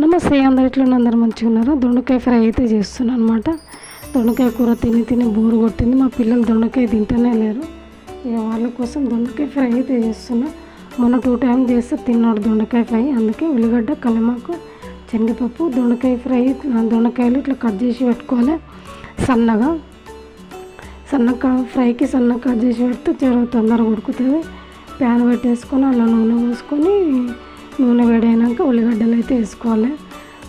నమస్తే అందరు ఎట్లా అందరు మంచిగా ఉన్నారు? దొండకాయ ఫ్రై అయితే చేస్తున్నాను అనమాట దొండకాయ కూర తిని తిని బోరు కొట్టింది. మా పిల్లలు దొండకాయ తింటూనే లేరు. ఇక వాళ్ళ కోసం దొండకాయ ఫ్రై అయితే చేస్తున్నా. మొన్న టూ టైం చేస్తే తిన్నాడు దొండకాయ ఫ్రై. అందుకే ఉల్లిగడ్డ కలిమాకు శనగపప్పు దొండకాయ ఫ్రై దొండకాయలు ఇట్లా కట్ చేసి పెట్టుకోవాలి. సన్నగా. సన్నగా ఫ్రైకి సన్నగా కట్ చేసి పెడితే జర తొందరగా ఉడుకుతుంది. ప్యాన్ పెట్టేసుకొని అలా నూనె పోసుకొని నూనె వేడైనాక ఉల్లిగడ్డలు అయితే వేసుకోవాలి.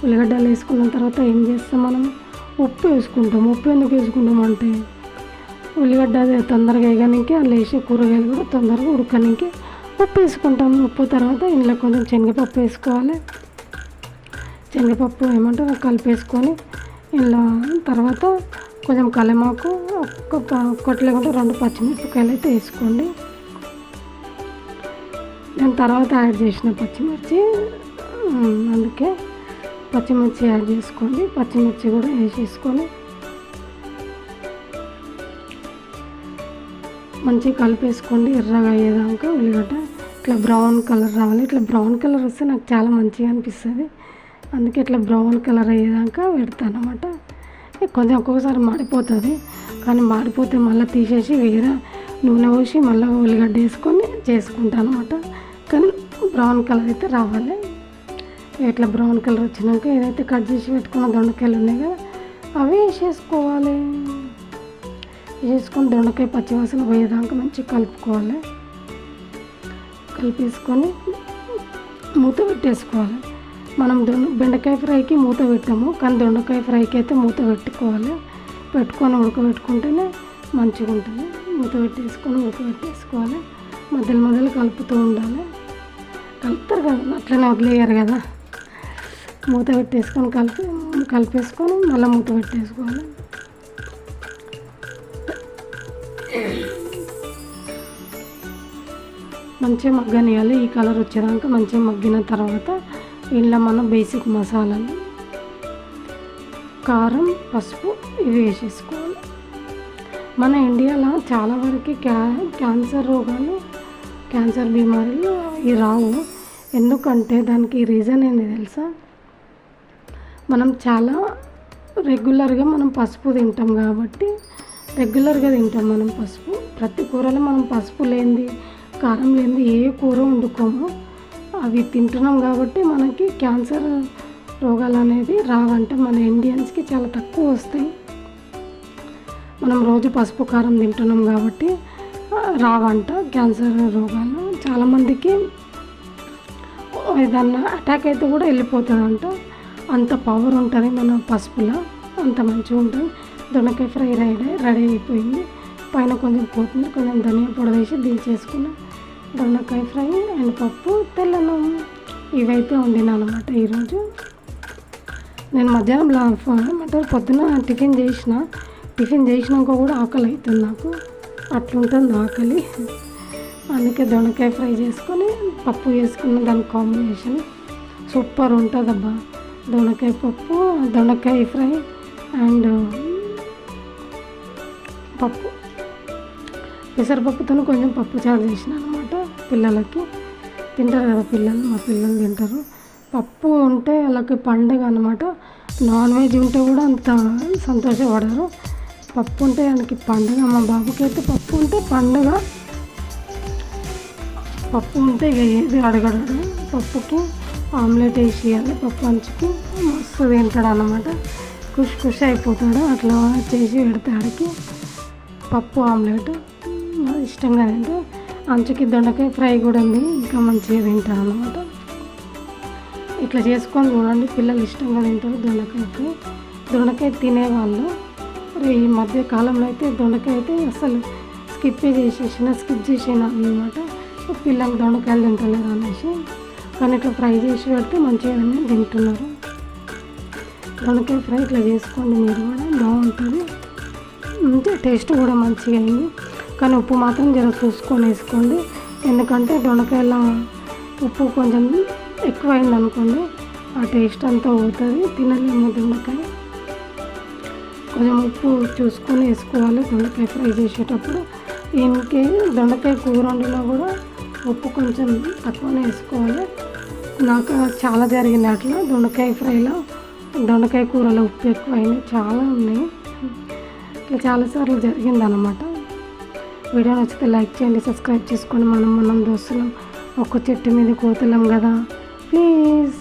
ఉల్లిగడ్డలు వేసుకున్న తర్వాత ఏం చేస్తాం మనం? ఉప్పు వేసుకుంటాం. ఉప్పు ఎందుకు వేసుకుంటాం అంటే ఉల్లిగడ్డ తొందరగా వేయడానికి అందులో వేసే కూరగాయలు కూడా తొందరగా ఉడకడానికి ఉప్పు వేసుకుంటాం. ఉప్పు తర్వాత ఇందులో కొంచెం శనగపప్పు వేసుకోవాలి. శనగపప్పు ఏమంటారు? కలిపేసుకొని ఇలా తర్వాత కొంచెం కలమాకు ఒక్క ఒక్కటి లేకుంటే రెండు పచ్చిమిరపకాయలు అయితే వేసుకోండి. దాని తర్వాత యాడ్ చేసిన పచ్చిమిర్చి. అందుకే పచ్చిమిర్చి యాడ్ చేసుకోండి. పచ్చిమిర్చి కూడా వేసేసుకొని మంచిగా కలిపేసుకోండి. ఎర్రగా అయ్యేదాకా ఉల్లిగడ్డ ఇట్లా బ్రౌన్ కలర్ రావాలి. ఇట్లా బ్రౌన్ కలర్ వస్తే నాకు చాలా మంచిగా అనిపిస్తుంది. అందుకే ఇట్లా బ్రౌన్ కలర్ అయ్యేదాకా పెడతాను అనమాట కొంచెం ఒక్కొక్కసారి మాడిపోతుంది. కానీ మాడిపోతే మళ్ళీ తీసేసి వేరే నూనె పోసి మళ్ళీ ఉల్లిగడ్డ వేసుకొని చేసుకుంటాను అనమాట కానీ బ్రౌన్ కలర్ అయితే రావాలి. ఇట్లా బ్రౌన్ కలర్ వచ్చినాక ఏదైతే కట్ చేసి పెట్టుకున్న దొండకాయలు ఉన్నాయి కదా అవి వేసేసుకోవాలి. వేసుకొని దొండకాయ పచ్చివాసన పోయేదాకా మంచిగా కలుపుకోవాలి. కలిపేసుకొని మూత పెట్టేసుకోవాలి. మనం దొండ బెండకాయ ఫ్రైకి మూత పెట్టాము కానీ దొండకాయ ఫ్రైకి అయితే మూత పెట్టుకోవాలి. పెట్టుకొని ఉడకబెట్టుకుంటేనే మంచిగా ఉంటుంది మూత పెట్టేసుకొని ఉడకబెట్టేసుకోవాలి. మధ్యలో మధ్యలో కలుపుతూ ఉండాలి. కలుపుతారు కదా అట్లనే వదిలేయరు కదా. మూత పెట్టేసుకొని కలిపి కలిపేసుకొని మళ్ళీ మూత పెట్టేసుకోవాలి. మంచిగా మగ్గనియాలి. ఈ కలర్ వచ్చేదాకా మంచిగా మగ్గిన తర్వాత ఇంట్లో మనం బేసిక్ మసాలాలు కారం పసుపు ఇవి వేసేసుకోవాలి. మన ఇండియాలో చాలా వరకు క్యా క్యాన్సర్ రోగాలు క్యాన్సర్ బీమారీలు ఇవి రావు. ఎందుకంటే దానికి రీజన్ ఏంది తెలుసా? మనం చాలా రెగ్యులర్గా మనం పసుపు తింటాం కాబట్టి రెగ్యులర్గా తింటాం మనం పసుపు. ప్రతి కూరలో మనం పసుపు లేనిది కారం లేనిది ఏ కూర వండుకోము. అవి తింటున్నాం కాబట్టి మనకి క్యాన్సర్ రోగాలు అనేది రావంటే మన ఇండియన్స్కి చాలా తక్కువ వస్తాయి. మనం రోజు పసుపు కారం తింటున్నాం కాబట్టి రావంట క్యాన్సర్ రోగాలు. చాలామందికి ఏదన్నా అటాక్ అయితే కూడా వెళ్ళిపోతుందంట. అంత పవర్ ఉంటుంది మన పసుపులో. అంత మంచిగా ఉంటుంది. దొండకాయ ఫ్రై రెడీ రెడీ అయిపోయింది. పైన కొంచెం కొత్తిమీర కొంచెం ధనియా పొడి వేసి దించేసుకున్న. దొండకాయ ఫ్రై అండ్ పప్పు తెల్లనం ఇవైతే వండినాను అనమాట ఈరోజు. నేను మధ్యాహ్నం లా- పొద్దున టిఫిన్ చేసిన టిఫిన్ చేసినాక కూడా ఆకలి అవుతుంది నాకు. అట్లుంటుంది ఆకలి. అందుకే దొండకాయ ఫ్రై చేసుకొని పప్పు వేసుకున్న దాని కాంబినేషన్ సూపర్ ఉంటుందబ్బా. దొండకాయ పప్పు దొండకాయ ఫ్రై అండ్ పప్పు. పెసరపప్పుతో కొంచెం పప్పు చారు చేసిన అనమాట పిల్లలకి. తింటారు కదా పిల్లలు మా పిల్లలు తింటారు. పప్పు ఉంటే వాళ్ళకి పండుగ అనమాట నాన్ వెజ్ ఉంటే కూడా అంత సంతోషపడరు. పప్పు ఉంటే దానికి పండుగ. మా బాబుకి అయితే పప్పు ఉంటే పండుగ. పప్పు ఉంటే ఇక ఏది అడగడు పప్పుకి ఆమ్లెట్ వేసి పప్పు అంచుకి మస్తు తింటాడు అనమాట ఖుషి ఖుషి అయిపోతాడు. అట్లా చేసి పెడతాడికి పప్పు ఆమ్లెట్ ఇష్టంగా తింటే అంచుకి దొండకాయ ఫ్రై కూడా ఉంది. ఇంకా మంచిగా తింటాను అనమాట ఇట్లా చేసుకొని చూడండి. పిల్లలు ఇష్టంగా తింటారు దొండకాయ ఫ్రై దొండకాయ తినేవాళ్ళు. ఈ మధ్య కాలంలో అయితే దొండకాయ అయితే అసలు స్కిప్ చేసేసిన స్కిప్ చేసేనా అనమాట పిల్లలు దొండకాయలు తింటలేరు అనేసి కానీ ఇట్లా ఫ్రై చేసి పెడితే మంచిగా తింటున్నారు. దొండకాయ ఫ్రై ఇట్లా చేసుకోండి మీరు కూడా బాగుంటుంది. అంటే టేస్ట్ కూడా మంచిగా అయింది. కానీ ఉప్పు మాత్రం జర చూసుకొని వేసుకోండి. ఎందుకంటే దొండకాయల ఉప్పు కొంచెం ఎక్కువైంది అనుకోండి ఆ టేస్ట్ అంతా పోతుంది. తినలేము దొండకాయ. కొంచెం ఉప్పు చూసుకొని వేసుకోవాలి దొండకాయ ఫ్రై చేసేటప్పుడు. ఇంకే దొండకాయ కూర వండినా కూడా ఉప్పు కొంచెం తక్కువనే వేసుకోవాలి. నాకు చాలా జరిగింది అట్లా. దొండకాయ ఫ్రైలో దొండకాయ కూరలో ఉప్పు ఎక్కువైనాయి చాలా ఉన్నాయి. ఇట్లా చాలాసార్లు జరిగింది అనమాట వీడియో నచ్చితే లైక్ చేయండి సబ్స్క్రైబ్ చేసుకోండి. మనం మనం దోస్తులం. ఒక్క చెట్టు మీద కోతులం కదా. ప్లీజ్.